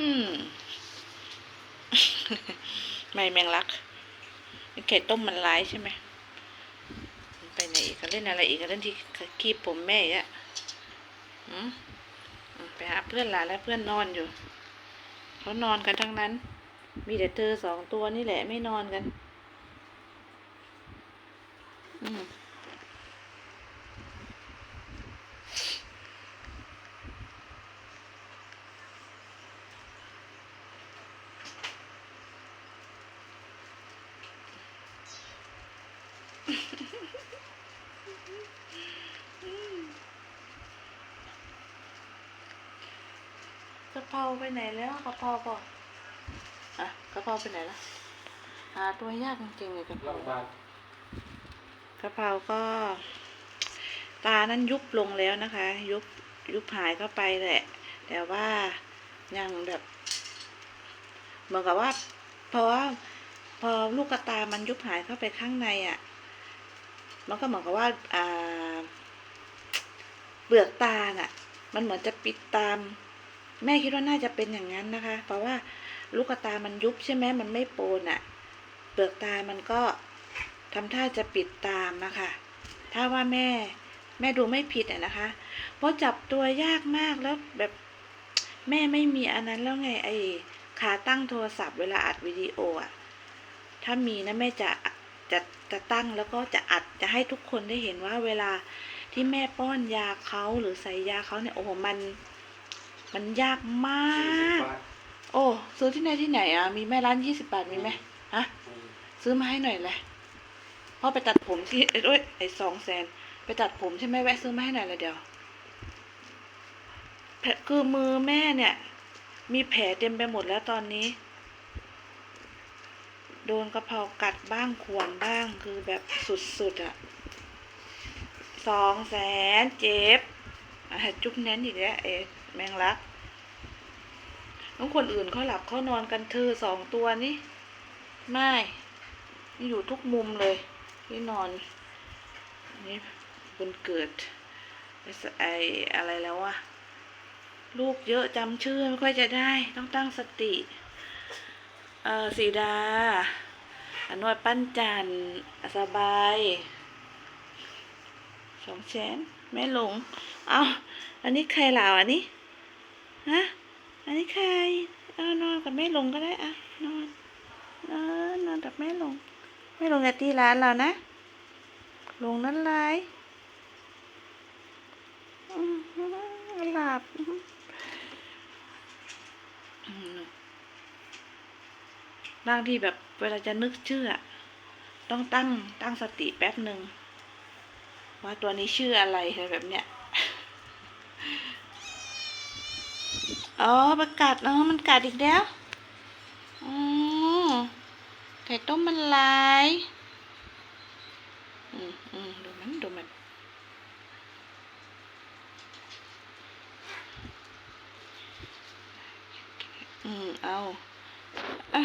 อืม ไม่แมงลักไข่ต้มมันร้ายใช่ไหม ไปไหนอีกก็เล่นอะไรอีกก็เล่นที่คีบผมแม่อีกอะไปหาเพื่อนหลานแล้วเพื่อนนอนอยู่ เขานอนกันทั้งนั้น มีแต่เธอสองตัวนี่แหละไม่นอนกัน อืม ก ระเพราไปไหนแล้วกระเพราบอกอะกระเพราไปไหนแล้วหาตัวยากจริงๆเลยกระเพราบ้านกระเพราก็ ตานั้นยุบลงแล้วนะคะ ยุบยุบหายเข้าไปแหละ แต่ว่ายังแบบเหมือนกับว่าเพราะว่าพอลูกกระตามันยุบหายเข้าไปข้างในอะ่ะ มันก็เหมือนกับว่าอ่าเปลือกตาน่ะ มันเหมือนจะปิดตาม แม่คิดว่าน่าจะเป็นอย่างนั้นนะคะ เพราะว่าลูกตามันยุบใช่ไหมมันไม่โปนอะ่ะเปลือกตามันก็ทำท่าจะปิดตามนะคะ ถ้าว่าแม่แม่ดูไม่ผิดอะนะคะ เพราะจับตัวยากมากแล้วแบบแม่ไม่มีอันนั้นแล้วไงไอ้ขาตั้งโทรศัพท์เวลาอัดวิดีโออะถ้ามีนะแม่จะจะจะตั้งแล้วก็จะอัดจะให้ทุกคนได้เห็นว่าเวลาที่แม่ป้อนยาเขาหรือใส่ยาเขาเนี่ยโอ้โหมัน มันยากมากบ้านโอ้ซื้อที่ไหนที่ไหนอะ มีแม่ร้านยี่สิบบาทมีไหมฮะอืมซื้อมาให้หน่อยเลยพ่อไปตัดผมที่เอ้ยไอ้สองแสนไปตัดผมใช่ไหมแวะซื้อมาให้หน่อยเลยเดี๋ยวแผลคือมือแม่เนี่ย มีแผลเต็มไปหมดแล้วตอนนี้ โดนกระเพรากัดบ้างข่วนบ้างคือแบบสุดๆอะ่ะสองแสนเจ็บอะจุ๊บแน่นอีกแล้วเอ๊ะ แมงลักต้องคนอื่นเขาหลับเขานอนกันเธอสองตัวนี่ไม่นี่อยู่ทุกมุมเลยที่นอนนี่บนเกิดไออะไรแล้ววะลูกเยอะจำชื่อไม่ค่อยจะได้ ต้องตั้งสติเออสีดาอนวดปั้นจันสบายสองแสนแม่หลง เอาอันนี้ใครเหล่าอันนี้ ฮะ อันนี้ใคร เอานอนกับแม่ลงก็ได้อะนอนเออนอนกับแม่ลง แม่ลงอย่าตีร้านเรานะ ลงนั้นไรหลับบางทีแบบเวลาจะนึกชื่อต้องตั้งตั้งสติแป๊บหนึ่งว่าตัวนี้ชื่ออะไรอะไรแบบเนี้ย อ๋อประกาศอ๋อมันกัดอีกแล้วอ๋อไข่ต้มมันลายอืมอืมดูมันดูมันอืมเอาอะ